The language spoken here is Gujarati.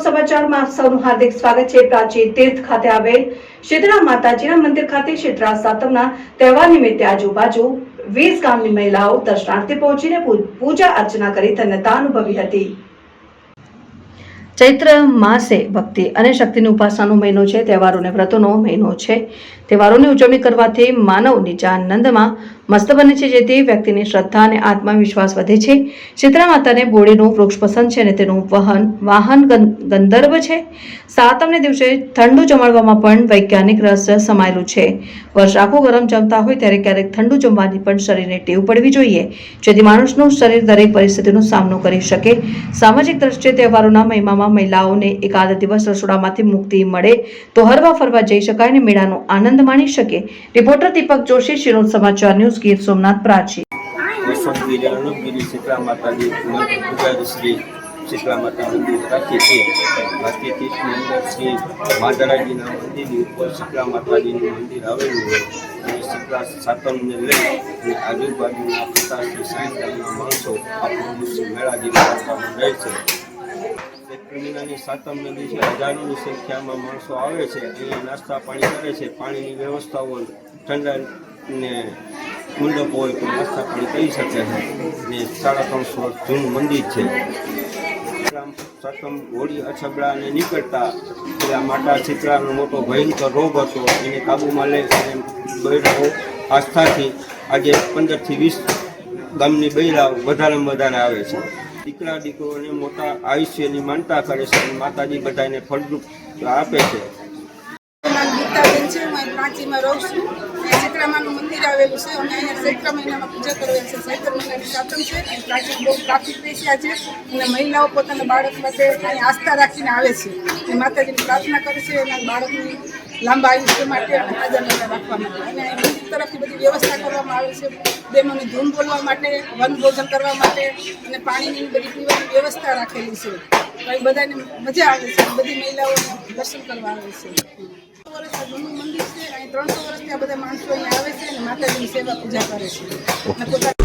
સમાચારમાં આપ સ્વાગત છે. પ્રાચી તીર્થ ખાતે આવેલ શીતળા માતાજીના મંદિર ખાતે શીતળા સાતમના તહેવાર નિમિત્તે આજુબાજુ વીસ ગામની મહિલાઓ દર્શનાર્થે પહોંચીને પૂજા અર્ચના કરી ધન્યતા અનુભવી હતી. ચૈત્ર માસે ભક્તિ અને શક્તિની ઉપાસનાનો મહિનો છે તહેવારો અને વ્રતોનો મહિનો છે. તહેવારોની ઉજવણી કરવાથી માનવ આનંદમાં મસ્ત બને છે, જેથી વ્યક્તિની શ્રદ્ધા અને આત્મવિશ્વાસ વધે છે. શીતળા માતાને બોડીનું વૃક્ષ પસંદ છે અને તેનું વહન, વાહન ગંધર્વ છે. સાતમને દિવસે ઠંડુ જમાડવામાં પણ વૈજ્ઞાનિક રસ સમાયેલું છે. વર્ષ આખું ગરમ જમતા હોય ત્યારે ક્યારેક ઠંડુ જમવાની પણ શરીરને ટેવ પડવી જોઈએ. જેથી માણસનું શરીર દરેક પરિસ્થિતિનો સામનો કરી શકે. સામાજિક દ્રષ્ટિએ તહેવારોના મહિમામાં મહિલાઓને એકાદ દિવસ રસોડામાંથી મુક્તિ મળે તો હરવા ફરવા જઈ શકાય અને મેળાનો આનંદ માણી શકે. રિપોર્ટર દીપક જોશી શિરોડ સમાચાર ન્યૂઝ ગીર સોમનાથ, પ્રાચી. શીતળા માતા મંદિર પ્રાચી છે. પ્રાચી તીર્થની અંદર શ્રી માધરાજીના મંદિરની ઉપર શીતળા માતાજીનું મંદિર આવેલું હોય. અને શીતળા સાતમને લઈ અને આજુબાજુના પચાસથી સાઠ ગામના માણસો આપણું દિવસે મેળા જેવા વાતાવરણ રહે છે. ચૈત્ર સાતમ નદી છે, હજારોની સંખ્યામાં માણસો આવે છે અહીંયા નાસ્તા પાણી કરે છે, પાણીની વ્યવસ્થા હોય ઠંડા ને મંડપ હોય તો નાસ્તા પાણી કરી શકે છે. ને સાડા ત્રણસો જૂનું મંદિર છે. સતમ હોળી અછબડાને નીકળતા પેલા માતા ચિત્રાનો મોટો ભયંકર રોગ હતો. એને કાબૂમાં લઈ અને બૈરાઓ આસ્થાથી આજે પંદરથી વીસ ગામની બૈરાઓ વધારેમાં વધારે આવે છે. દીકરા દીકરોને મોટા આયુષ્યની માનતા કરે છે અને માતાજી બધાને ફળદ્રુપ આપે છે. ગીતાબેન છે, હું પ્રાચીમાં મંદિર આવેલું છે અને અહીંયા ચૈત્ર મહિનામાં પૂજા કરવા છે. ચૈત્ર મહિનાની સાતમ છે. પ્રાચીન બહુ ટ્રાફિક પેશિયા છે. અને મહિલાઓ પોતાના બાળક માટે અહીં આસ્થા રાખીને આવે છે. અને માતાજીની પ્રાર્થના કરે છે એના બાળકની લાંબા આયુષ્ય માટે અને અને બધી વ્યવસ્થા કરવામાં આવેલ છે. બહેનોને ધૂન બોલવા માટે વનભોજન કરવા માટે અને પાણીની બધી પીવાની વ્યવસ્થા રાખેલી છે. અહીં બધાને મજા આવે છે. બધી મહિલાઓને દર્શન કરવા આવે છે. વર્ષ જૂનું મંદિર છે. અહીં ત્રણસો વર્ષથી આ બધા માણસો અહીંયા આવે છે અને માતાજીની સેવા પૂજા કરે છે. અને પોતાની